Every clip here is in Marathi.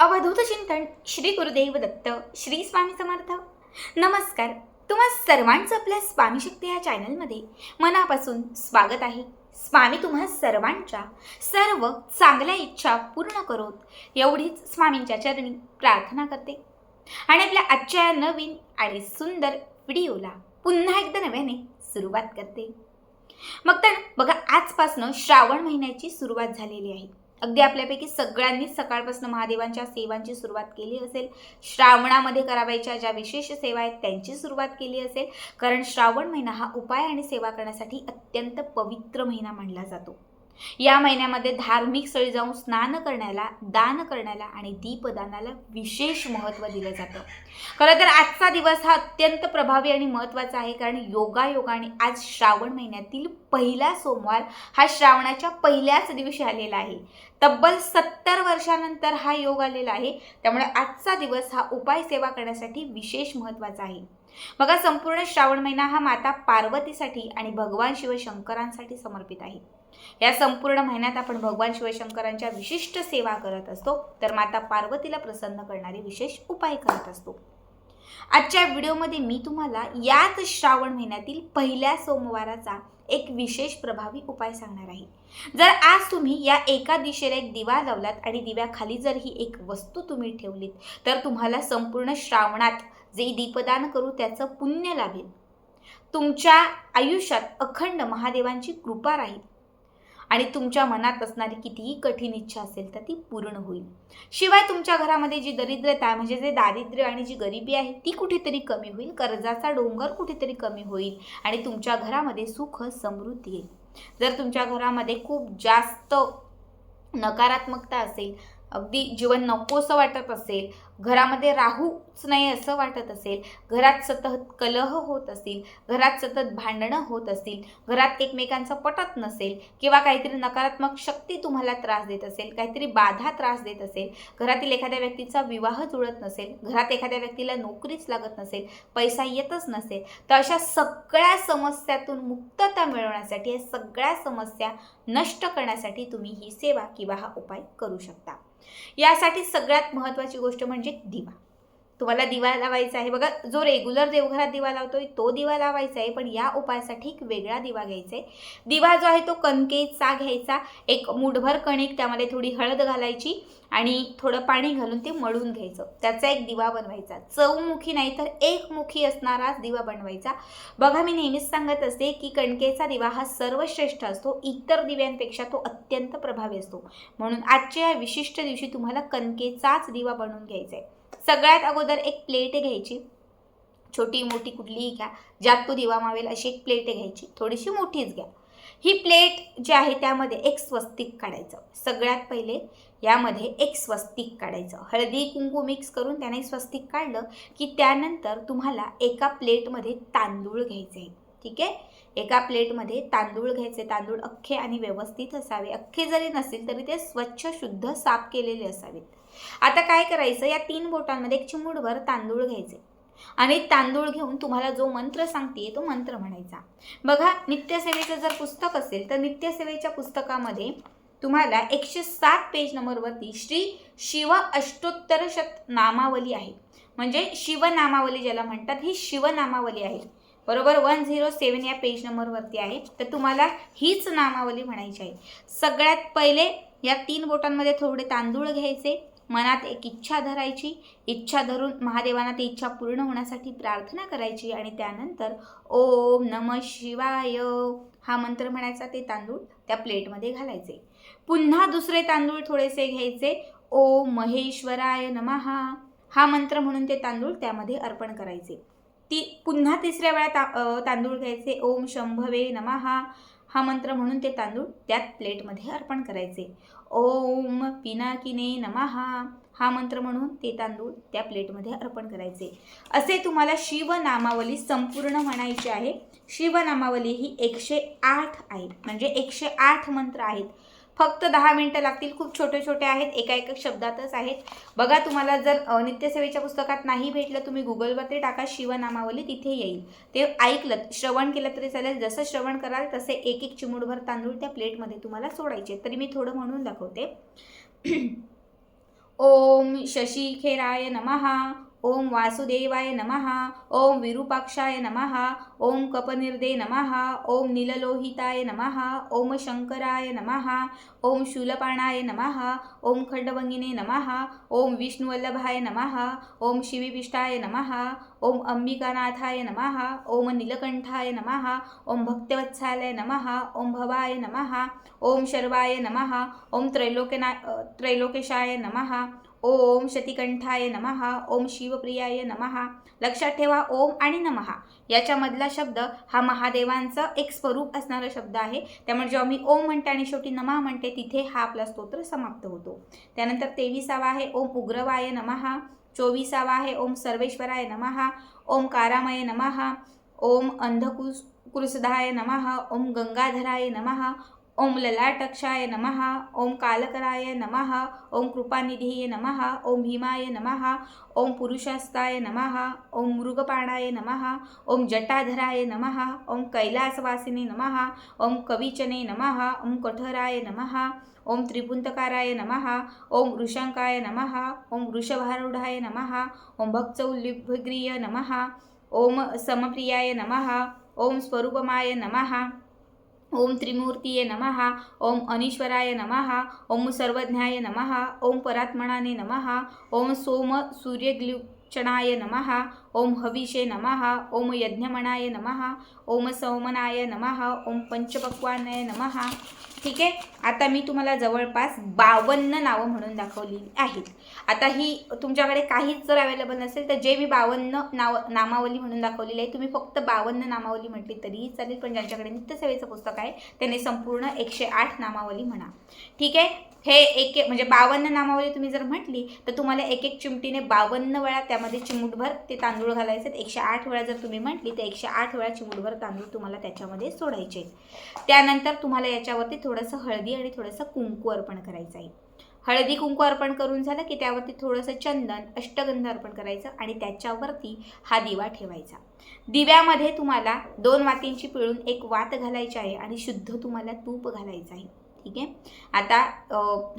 अवधूत चिंतन श्री गुरुदेव दत्त श्री स्वामी समर्थ. नमस्कार. तुम्हा सर्वांचं आपल्या स्वामी शक्ती या चॅनलमध्ये मनापासून स्वागत आहे. स्वामी तुम्हा सर्वांच्या सर्व चांगल्या इच्छा पूर्ण करोत एवढीच स्वामींच्या चरणी प्रार्थना करते. आणि आपल्या आजच्या या नवीन आणि सुंदर व्हिडिओला पुन्हा एकदा नव्याने सुरुवात करते. मग तर बघा आजपासनं श्रावण महिन्याची सुरुवात झालेली आहे. अगदी आपल्यापैकी सगळ्यांनीच सकाळपासून महादेवांच्या सेवांची सुरुवात केली असेल. श्रावणामध्ये करावायच्या ज्या विशेष सेवा आहेत त्यांची सुरुवात केली असेल. कारण श्रावण महिना हा उपाय आणि सेवा करण्यासाठी अत्यंत पवित्र महिना मानला जातो. या महिन्यामध्ये धार्मिक स्थळी जाऊन स्नान करण्याला दान करण्याला आणि दीपदानाला विशेष महत्त्व दिलं जातं. खरं तर आजचा दिवस हा अत्यंत प्रभावी आणि महत्त्वाचा आहे कारण योगायोगाने आज श्रावण महिन्यातील पहिला सोमवार हा श्रावणाच्या पहिल्याच दिवशी आलेला आहे. तब्बल सत्तर वर्षानंतर हा योग आलेला आहे. त्यामुळे आजचा दिवस हा उपाय सेवा करण्यासाठी विशेष महत्त्वाचा आहे. बघा संपूर्ण श्रावण महिना हा माता पार्वतीसाठी आणि भगवान शिवशंकरांसाठी समर्पित आहे. या संपूर्ण महिन्यात आपण भगवान शिवशंकरांच्या विशिष्ट सेवा करत असतो तर माता पार्वतीला प्रसन्न करणारे विशेष उपाय करत असतो. आजच्या व्हिडिओमध्ये मी तुम्हाला याच श्रावण महिन्यातील पहिल्या सोमवाराचा एक विशेष प्रभावी उपाय सांगणार आहे. जर आज तुम्ही या एका दिशेला एक दिवा लावलात आणि दिव्याखाली जर ही एक वस्तू तुम्ही ठेवलीत तर तुम्हाला संपूर्ण श्रावणात जे दीपदान करू त्याचं पुण्य लाभेल. तुमच्या आयुष्यात अखंड महादेवांची कृपा राहील. आणि तुमच्या मनात असणारी कितीही कठीण इच्छा असेल तर ती पूर्ण होईल. शिवाय तुमच्या घरामध्ये जी दरिद्रता आहे म्हणजे जे दारिद्र्य आणि जी गरिबी आहे ती कुठेतरी कमी होईल कर्जाचा डोंगर कुठेतरी कमी होईल आणि तुमच्या घरामध्ये सुख समृद्धी येईल. जर तुमच्या घरामध्ये खूप जास्त नकारात्मकता असेल अगदी जीवन नकोसं वाटत असेल घरामध्ये राहूच नाही असं वाटत असेल. घरात सतत कलह होत असतील घरात सतत भांडणं होत असतील घरात एकमेकांचं पटत नसेल किंवा काहीतरी नकारात्मक शक्ती तुम्हाला त्रास देत असेल काहीतरी बाधा त्रास देत असेल घरातील एखाद्या व्यक्तीचा विवाह जुळत नसेल घरात एखाद्या व्यक्तीला नोकरीच लागत नसेल पैसा येतच नसेल तर अशा सगळ्या समस्यातून मुक्तता मिळवण्यासाठी या सगळ्या समस्या नष्ट करण्यासाठी तुम्ही ही सेवा किंवा हा उपाय करू शकता. यासाठी सगळ्यात महत्त्वाची गोष्ट म्हणजे दिवा तुम्हाला दिवा लावायचा आहे. बघा जो रेग्युलर देवघरात दिवा लावतोय तो दिवा लावायचा आहे पण या उपायासाठी एक वेगळा दिवा घ्यायचा आहे. दिवा जो आहे तो कणकेचा घ्यायचा. एक मुठभर कणिक त्यामध्ये थोडी हळद घालायची आणि थोडं पाणी घालून ते मळून घ्यायचं. त्याचा एक दिवा बनवायचा. चौमुखी नाही तर एकमुखी असणाराच दिवा बनवायचा. बघा मी नेहमीच सांगत असते की कणकेचा दिवा हा सर्वश्रेष्ठ असतो. इतर दिव्यांपेक्षा तो अत्यंत प्रभावी असतो. म्हणून आजच्या या विशिष्ट दिवशी तुम्हाला कणकेचाच दिवा बनवून घ्यायचा आहे. सगळ्यात अगोदर एक प्लेट घ्यायची. छोटी मोठी कुठलीही घ्या. ज्यात तो दिवा मावेल अशी एक प्लेट घ्यायची. थोडीशी मोठीच घ्या. ही प्लेट जी आहे त्यामध्ये एक स्वस्तिक काढायचं. सगळ्यात पहिले यामध्ये एक स्वस्तिक काढायचं. हळदी कुंकू मिक्स करून त्याने स्वस्तिक काढलं की त्यानंतर तुम्हाला एका प्लेटमध्ये तांदूळ घ्यायचे. ठीक आहे? एका प्लेटमध्ये तांदूळ घ्यायचे. तांदूळ अख्खे आणि व्यवस्थित असावे. अख्खे जरी नसेल तरी ते स्वच्छ शुद्ध साफ केलेले असावेत. आता काय करायचं? या तीन बोटांमध्ये एक चिमूटभर तांदूळ घ्यायचे. आणि तांदूळ घेऊन तुम्हाला जो मंत्र सांगते तो मंत्र म्हणायचा. बघा नित्यसेवेचं जर पुस्तक असेल तर नित्यसेवेच्या पुस्तकामध्ये तुम्हाला एकशे सात पेज नंबरवरती श्री शिव अष्टोत्तर शत नामावली आहे. म्हणजे शिवनामावली ज्याला म्हणतात ही शिवनामावली आहे. बरोबर? वन झिरो सेवन या पेज नंबरवरती आहे. तर तुम्हाला हीच नामावली म्हणायची आहे. सगळ्यात पहिले या तीन बोटांमध्ये थोडे तांदूळ घ्यायचे. मनात एक इच्छा धरायची. इच्छा धरून महादेवांना ती इच्छा पूर्ण होण्यासाठी प्रार्थना करायची आणि त्यानंतर ओम नम शिवाय. हा मंत्र म्हणायचा ते तांदूळ त्या प्लेटमध्ये घालायचे. पुन्हा दुसरे तांदूळ थोडेसे घ्यायचे. ओम महेश्वराय नमहा हा मंत्र म्हणून ते तांदूळ त्यामध्ये अर्पण करायचे. ती पुन्हा तिसऱ्या वेळा ता तांदूळ घ्यायचे. ओम शंभवे नमहा. हा मंत्र म्हणून ते तांदूळ त्यात प्लेटमध्ये अर्पण करायचे. ओम पिनाकिने नमहा. हा मंत्र म्हणून ते तांदूळ त्या प्लेटमध्ये अर्पण करायचे. असे तुम्हाला शिवनामावली संपूर्ण म्हणायची आहे. शिवनामावली ही एकशे आठ आहे. म्हणजे एकशे आठ मंत्र आहेत. फक्त दहा मिनटं लागतील. खूप छोटे छोटे आहेत एका एका शब्दातच आहेत. बघा तुम्हाला जर नित्यसेवेच्या पुस्तकात नाही भेटलं तुम्ही गुगलवरती टाका शिवनामावली तिथे येईल. ते ऐकलं श्रवण केलं तरी चालेल. जसं श्रवण कराल तसे एक एक चिमुडभर तांदूळ त्या प्लेटमध्ये तुम्हाला सोडायचे तरी मी थोडं म्हणून दाखवते. ओम शशी खेराय नमः. ओम वासुदेवाय नमः ओम विरूपाक्षाय नमः ओम कपनिर्दे नमः ओम नीललोहिताय नमः ओम शंकराय नमः ओम शूलपाणाय नमः ओम खंडवंगिने नमः ओम विष्णुवल्लभाय नमः ओम शिविपिष्टाय नमः ओम अंबिकानाथाय नमः ओम नीलकंठाय नमः ओम भक्तवत्सालाय नमः ओम भवाय नमः ओम शर्वाय नमः ओम त्रैलोक्यना त्रैलोकेशाय नमः ओम शतिकंठाय नमः ओम शिवप्रियाय नमः. लक्षात ठेवा ओम आणि नमः याच्यामधला शब्द हा महादेवांचा एक स्वरूप असणारा शब्द आहे. त्यामुळे जेव्हा मी ओम म्हणते आणि शेवटी नमः म्हणते तिथे हा आपला स्तोत्र समाप्त होतो. त्यानंतर तेविसावा आहे ओम उग्रवाय नमः. चोवीसावा आहे ओम सर्वेश्वराय नमः. ओम कारामय नमः. ओम अंधकुस कृसधाय नमः. ओम गंगाधराय नमः. ओम ललाटक्षाय नमः ओम कालकराय नमः ओम कृपानिधीय नमः ओम भीमाय नमः ओम पुरुषास्ताय नमः ओम मृगपाणाय नमः ओम जटाधराय नमः ओम कैलासवासिने नमः ओम कविचने नमः ओम कठोराय नमः ओम त्रिपुंतकाराय नमः ओम वृषंकाय नमः ओम वृषभारूढाय नमः ओम भक्तौल्लिभग्रिय नमः ओम समप्रियाय नमः ओम स्वरूपमाय नमः ओम त्रिमूर्तीये नमः ओम अनिश्वराय नमः ओम सर्वज्ञाय नमः ओम परात्मनाने नमः ओम सोम सूर्यग्लुचणाय नमः ओम हविषे नमः ओम यज्ञमणाय नमः ओम सौमनाय नमः ओम पंचपक्वानाय नमः. ठीक आहे? आता मी तुम्हाला जवळपास बावन्न नावं म्हणून दाखवली आहेत. आता ही तुमच्याकडे काहीच जर अवेलेबल नसेल तर जे मी बावन्न नाव नामावली म्हणून दाखवलेली आहे तुम्ही फक्त बावन्न नामावली म्हटली तरीही चालेल पण ज्यांच्याकडे नित्यसेवेचं पुस्तक आहे त्याने संपूर्ण एकशे आठ नामावली म्हणा. ठीक आहे? हे एक एक म्हणजे बावन्न नामावली तुम्ही जर म्हटली तर तुम्हाला एक एक चिमटीने बावन्न वेळा त्यामध्ये चिमूटभर ते तांदूळ घालायचे आहेत. एकशे आठ वेळा जर तुम्ही म्हटली तर एकशे आठ वेळा चिमूटभर तांदूळ तुम्हाला त्याच्यामध्ये सोडायचे आहेत. त्यानंतर तुम्हाला याच्यावरती थोडंसं हळदी आणि थोडंसं कुंकू अर्पण करायचं आहे हळदी कुंकू अर्पण करून झालं की त्यावरती थोडंसं चंदन अष्टगंध अर्पण करायचं आणि त्याच्यावरती हा दिवा ठेवायचा दिव्यामध्ये तुम्हाला दोन वातींची पिळून एक वात घालायची आहे आणि शुद्ध तुम्हाला तूप घालायचं आहे ठीक आहे आता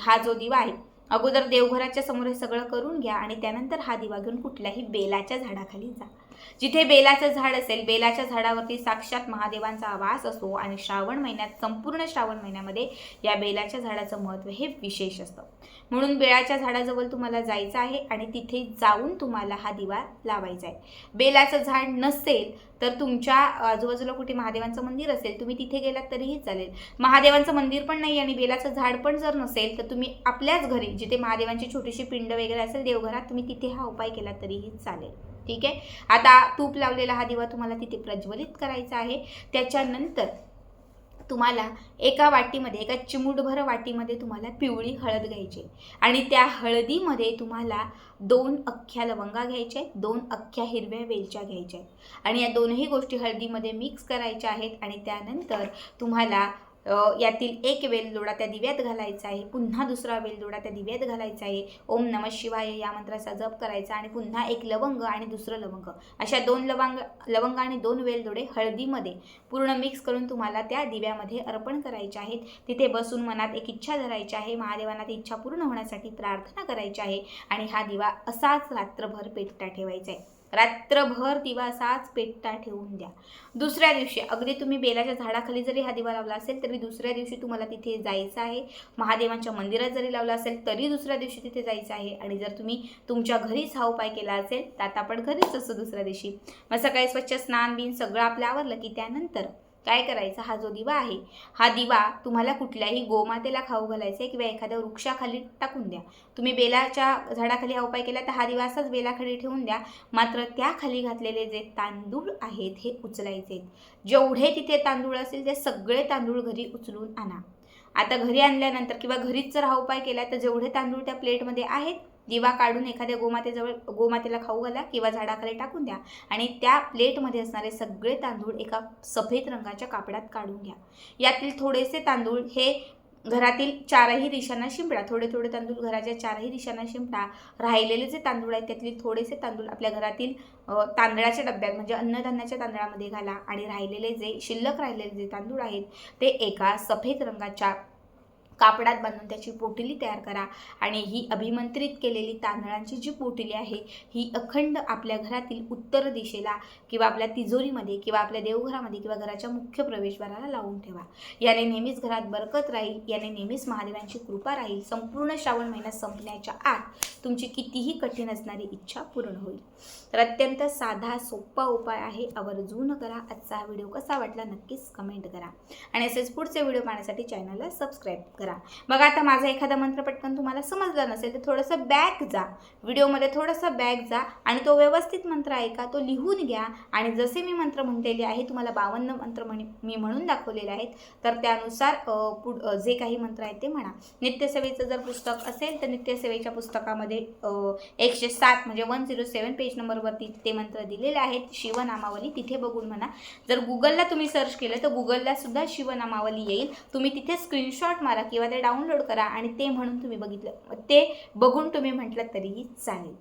हा जो दिवा आहे अगोदर देवघराच्या समोर हे सगळं करून घ्या आणि त्यानंतर हा दिवा घेऊन कुठल्याही बेलाच्या झाडाखाली जा. जिथे बेलाचं झाड असेल बेलाच्या झाडावरती साक्षात महादेवांचा वास असतो आणि श्रावण महिन्यात संपूर्ण श्रावण महिन्यामध्ये या बेलाच्या झाडाचं महत्त्व हे विशेष असतं. म्हणून बेळाच्या झाडाजवळ तुम्हाला जायचं आहे आणि तिथे जाऊन तुम्हाला हा दिवा लावायचा आहे. बेलाचं झाड नसेल तर तुमच्या आजूबाजूला कुठे महादेवांचं मंदिर असेल तुम्ही तिथे गेलात तरीही चालेल. महादेवांचं मंदिर पण नाही आणि बेलाचं झाड पण जर नसेल तर तुम्ही आपल्याच घरी जिथे महादेवांची छोटीशी पिंड वगैरे असेल देवघरात तुम्ही तिथे हा उपाय केला तरीही चालेल. ठीक आहे? आता तूप लावलेला हा दिवा तुम्हाला तिथे प्रज्वलित करायचा आहे. त्याच्यानंतर तुम्हाला एका वाटीमध्ये एका चिमूटभर वाटीमध्ये तुम्हाला पिवळी हळद घ्यायची आहे. आणि त्या हळदीमध्ये तुम्हाला दोन अख्ख्या लवंगा घ्यायच्या आहेत दोन अख्ख्या हिरव्या वेलच्या घ्यायच्या आहेत आणि या दोनही गोष्टी हळदीमध्ये मिक्स करायच्या आहेत आणि त्यानंतर तुम्हाला यातील एक वेलदोडा त्या दिव्यात घालायचा आहे. पुन्हा दुसरा वेलदोडा त्या दिव्यात घालायचा आहे. ओम नम शिवाय या मंत्राचा जप करायचा आणि पुन्हा एक लवंग आणि दुसरं लवंग. अशा दोन लवंग लवंग आणि दोन वेलदोडे हळदीमध्ये पूर्ण मिक्स करून तुम्हाला त्या दिव्यामध्ये अर्पण करायचे आहेत. तिथे बसून मनात एक इच्छा धरायची आहे. महादेवांना ती इच्छा पूर्ण होण्यासाठी प्रार्थना करायची आहे आणि हा दिवा असाच रात्रभर पेटता ठेवायचा आहे. रात्रभर दिवा असाच पेटता ठेवून द्या. दुसऱ्या दिवशी अगदी तुम्ही बेलाच्या झाडाखाली जरी हा दिवा लावला असेल तरी दुसऱ्या दिवशी तुम्हाला तिथे जायचं आहे. महादेवांच्या मंदिरात जरी लावला असेल तरी दुसऱ्या दिवशी तिथे जायचं आहे. आणि जर तुम्ही तुमच्या घरीच हा उपाय केला असेल तर आता आपण घरीच असतो दुसऱ्या दिवशी. मग सकाळी स्वच्छ स्नान बिन सगळं आपलं आवरलं की त्यानंतर. काय करायचा हा जो दिवा आहे हा दिवा तुम्हाला कुठल्याही गोमातेला खाऊ घालायचा आहे किंवा एखाद्या वृक्षाखाली टाकून द्या. तुम्ही बेलाच्या झाडाखाली हा उपाय केला तर हा दिवा असाच बेलाखाली ठेवून द्या. मात्र त्याखाली घातलेले जे तांदूळ आहेत हे उचलायचे आहेत. जेवढे तिथे तांदूळ असतील ते सगळे तांदूळ घरी उचलून आणा. आता घरी आणल्यानंतर किंवा घरीच जर हा उपाय केला तर जेवढे तांदूळ त्या प्लेटमध्ये आहेत दिवा काढून एखाद्या गोमातेजवळ गोमातेला खाऊ घाला किंवा झाडाखाली टाकून द्या. आणि त्या प्लेटमध्ये असणारे सगळे तांदूळ एका सफेद रंगाच्या कापडात काढून घ्या. यातील थोडेसे तांदूळ हे घरातील चारही दिशांना शिंपडा. थोडे थोडे तांदूळ घराच्या चारही दिशांना शिंपडा. राहिलेले जे तांदूळ आहेत त्यातले थोडेसे तांदूळ आपल्या घरातील तांदळाच्या डब्यात म्हणजे अन्नधान्याच्या तांदळामध्ये घाला. आणि राहिलेले जे शिल्लक राहिलेले जे तांदूळ आहेत ते एका सफेद रंगाच्या कापडात बांधून त्याची पोटली तयार करा. आणि ही अभिमंत्रित केलेली तांदळांची जी पोटली आहे ही अखंड आपल्या घरातील उत्तर दिशेला किंवा आपल्या तिजोरीमध्ये किंवा आपल्या देवघरामध्ये किंवा घराच्या मुख्य प्रवेशद्वाराला लावून ठेवा. याने नेहमीच घरात बरकत राहील याने नेहमीच महादेवांची कृपा राहील. संपूर्ण श्रावण महिना संपण्याच्या आत तुमची कितीही कठीण असणारी इच्छा पूर्ण होईल. तर अत्यंत साधा सोपा उपाय आहे. आवर्जून करा. आजचा हा व्हिडिओ कसा वाटला नक्कीच कमेंट करा. आणि असेच पुढचे व्हिडिओ पाहण्यासाठी चॅनलला सबस्क्राईब करा. मग आता माझा एखादा मंत्र पटकन तुम्हाला समजला नसेल तर थोडंसं बॅक जा. व्हिडिओमध्ये थोडंसं बॅक जा आणि तो व्यवस्थित मंत्र ऐका तो लिहून घ्या. आणि जसे मी मंत्र म्हटलेले आहे तुम्हाला बावन्न मंत्र म्हणे मी म्हणून दाखवलेले आहेत. तर त्यानुसार पुढ जे काही मंत्र आहेत ते म्हणा. नित्यसेवेचं जर पुस्तक असेल तर नित्यसेवेच्या पुस्तकामध्ये एकशे सात म्हणजे वन झिरो सेवन पेज नंबरवरती ते मंत्र दिलेले आहेत. शिवनामावली तिथे बघून म्हणा. जर गुगलला तुम्ही सर्च केलं तर गुगलला सुद्धा शिवनामावली येईल. तुम्ही तिथे स्क्रीनशॉट मारा. किंवा ते डाउनलोड करा आणि ते म्हणून तुम्ही बघितलं. ते बघून तुम्ही म्हटलं तरीही चालेल.